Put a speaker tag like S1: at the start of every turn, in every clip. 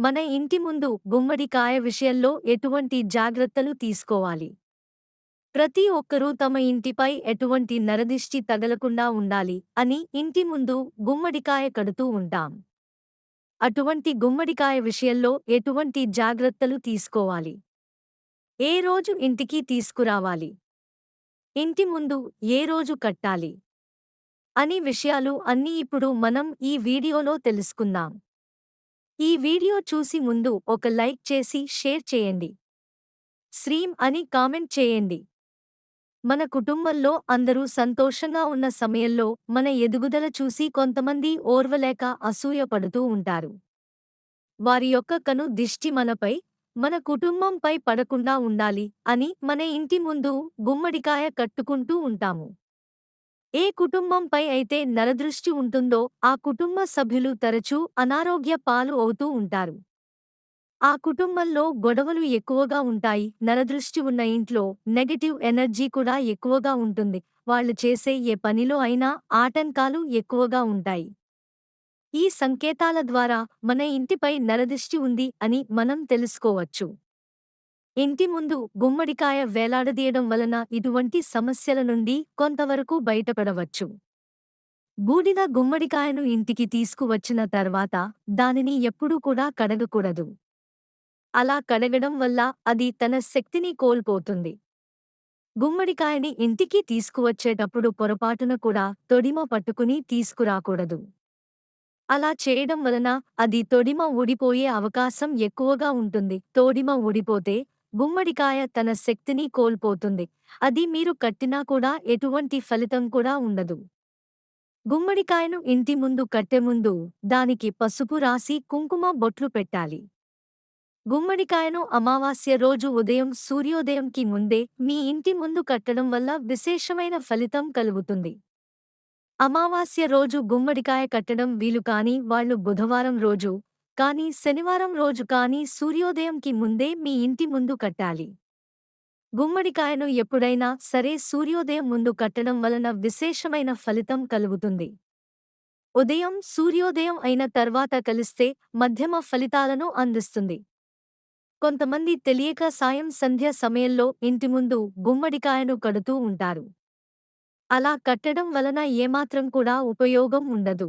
S1: మన ఇంటి ముందు గుమ్మడికాయ విషయంలో ఎటువంటి జాగ్రత్తలు తీసుకోవాలి? ప్రతి ఒక్కరూ తమ ఇంటిపై ఎటువంటి నరదిష్టి తగలకుండా ఉండాలి అని ఇంటి ముందు గుమ్మడికాయ కడుతూ ఉంటాం. అటువంటి గుమ్మడికాయ విషయంలో ఎటువంటి జాగ్రత్తలు తీసుకోవాలి? ఏ రోజు ఇంటికి తీసుకురావాలి? ఇంటి ముందు ఏ రోజు కట్టాలి? అని విషయాలు అన్నీ ఇప్పుడు మనం ఈ వీడియోలో తెలుసుకుందాం. ఈ వీడియో చూసి ముందు ఒక లైక్ చేసి షేర్ చేయండి. శ్రీం అని కామెంట్ చేయండి. మన కుటుంబంలో అందరూ సంతోషంగా ఉన్న సమయంలో మన ఎదుగుదల చూసి కొంతమంది ఓర్వలేక అసూయపడుతూ ఉంటారు. వారి యొక్క కను దిష్టి మనపై మన కుటుంబంపై పడకుండా ఉండాలి అని మన ఇంటి ముందు గుమ్మడికాయ కట్టుకుంటూ ఉంటాము. ఏ కుటుంబంపై అయితే నరదృష్టి ఉంటుందో ఆ కుటుంబ సభ్యులు తరచూ అనారోగ్య పాలు అవుతూ ఉంటారు. ఆ కుటుంబంలో గొడవలు ఎక్కువగా ఉంటాయి. నరదృష్టి ఉన్న ఇంట్లో నెగటివ్ ఎనర్జీ కూడా ఎక్కువగా ఉంటుంది. వాళ్ళు చేసే ఏ పనిలో అయినా ఆటంకాలు ఎక్కువగా ఉంటాయి. ఈ సంకేతాల ద్వారా మన ఇంటిపై నరదృష్టి ఉంది అని మనం తెలుసుకోవచ్చు. ఇంటి ముందు గుమ్మడికాయ వేలాడదీయడం వలన ఇటువంటి సమస్యల నుండి కొంతవరకు బయటపడవచ్చు. బూడిద గుమ్మడికాయను ఇంటికి తీసుకువచ్చిన తర్వాత దానిని ఎప్పుడూ కూడా కడగకూడదు. అలా కడగడం వల్ల అది తన శక్తిని కోల్పోతుంది. గుమ్మడికాయని ఇంటికి తీసుకువచ్చేటప్పుడు పొరపాటున కూడా తొడిమ పట్టుకుని తీసుకురాకూడదు. అలా చేయడం వలన అది తొడిమ ఊడిపోయే అవకాశం ఎక్కువగా ఉంటుంది. తోడిమ ఊడిపోతే గుమ్మడికాయ తన శక్తిని కోల్పోతుంది. అది మీరు కట్టినా కూడా ఎటువంటి ఫలితం కూడా ఉండదు. గుమ్మడికాయను ఇంటి ముందు కట్టె ముందు దానికి పసుపు రాసి కుంకుమ బొట్లు పెట్టాలి. గుమ్మడికాయను అమావాస్య రోజు ఉదయం సూర్యోదయంకి ముందే మీ ఇంటి ముందు కట్టడం వల్ల విశేషమైన ఫలితం కలుగుతుంది. అమావాస్య రోజు గుమ్మడికాయ కట్టడం వీలు కాని వాళ్ళు బుధవారం రోజు కానీ శనివారం రోజు కానీ సూర్యోదయంకి ముందే మీ ఇంటి ముందు కట్టాలి. గుమ్మడికాయను ఎప్పుడైనా సరే సూర్యోదయం ముందు కట్టడం వలన విశేషమైన ఫలితం కలుగుతుంది. ఉదయం సూర్యోదయం అయిన తర్వాత కలిస్తే మధ్యమ ఫలితాలను అందిస్తుంది. కొంతమంది తెలియక సాయం సంధ్య సమయంలో ఇంటి ముందు గుమ్మడికాయను కడుతూ ఉంటారు. అలా కట్టడం వలన ఏమాత్రం కూడా ఉపయోగం ఉండదు.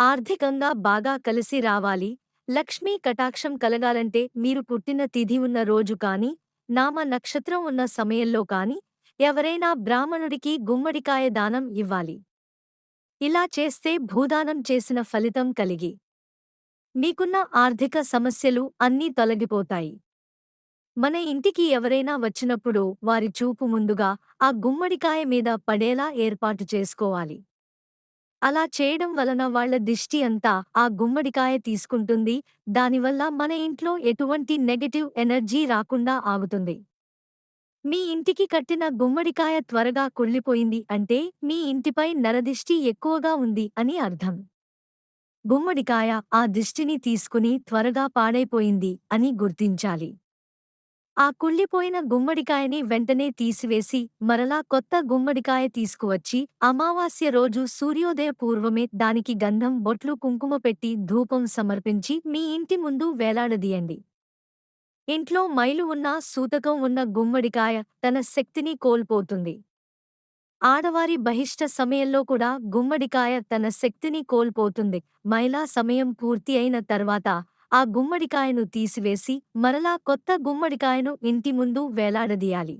S1: ఆర్థికంగా బాగా కలిసి రావాలి. లక్ష్మీ కటాక్షం కలగాలంటే మీరు పుట్టిన తిథి ఉన్న రోజు కాని నామ నక్షత్రం ఉన్న సమయంలో కాని ఎవరైనా బ్రాహ్మణుడికి గుమ్మడికాయ దానం ఇవ్వాలి. ఇలా చేస్తే భూదానం చేసిన ఫలితం కలిగి మీకున్న ఆర్థిక సమస్యలు అన్నీ తొలగిపోతాయి. మన ఇంటికి ఎవరైనా వచ్చినప్పుడు వారి చూపు ముందుగా ఆ గుమ్మడికాయ మీద పడేలా ఏర్పాటు చేసుకోవాలి. అలా చేయడం వలన వాళ్ళ దిష్టి అంతా ఆ గుమ్మడికాయ తీసుకుంటుంది. దానివల్ల మన ఇంట్లో ఎటువంటి నెగటివ్ ఎనర్జీ రాకుండా ఆగుతుంది. మీ ఇంటికి కట్టిన గుమ్మడికాయ త్వరగా కుళ్ళిపోయింది అంటే మీ ఇంటిపై నరదిష్టి ఎక్కువగా ఉంది అని అర్థం. గుమ్మడికాయ ఆ దిష్టిని తీసుకుని త్వరగా పాడైపోయింది అని గుర్తించాలి. ఆ కుళ్ళిపోయిన గుమ్మడికాయని వెంటనే తీసివేసి మరలా కొత్త గుమ్మడికాయ తీసుకువచ్చి అమావాస్య రోజు సూర్యోదయ పూర్వమే దానికి గంధం బొట్లు కుంకుమ పెట్టి ధూపం సమర్పించి మీ ఇంటి ముందు వేలాడదీయండి. ఇంట్లో మైలు ఉన్న సూతకం ఉన్న గుమ్మడికాయ తన శక్తిని కోల్పోతుంది. ఆడవారి బహిష్ట సమయంలో కూడా గుమ్మడికాయ తన శక్తిని కోల్పోతుంది. మైలా సమయం పూర్తి అయిన తర్వాత ఆ గుమ్మడికాయను తీసివేసి మరలా కొత్త గుమ్మడికాయను ఇంటి ముందు వేలాడదీయాలి.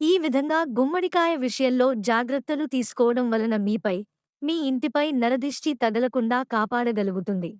S1: ఈ విధంగా గుమ్మడికాయ విషయంలో జాగ్రత్తలు తీసుకోవడం వలన మీపై మీ ఇంటిపై నరదిష్టి తగలకుండా కాపాడగలుగుతుంది.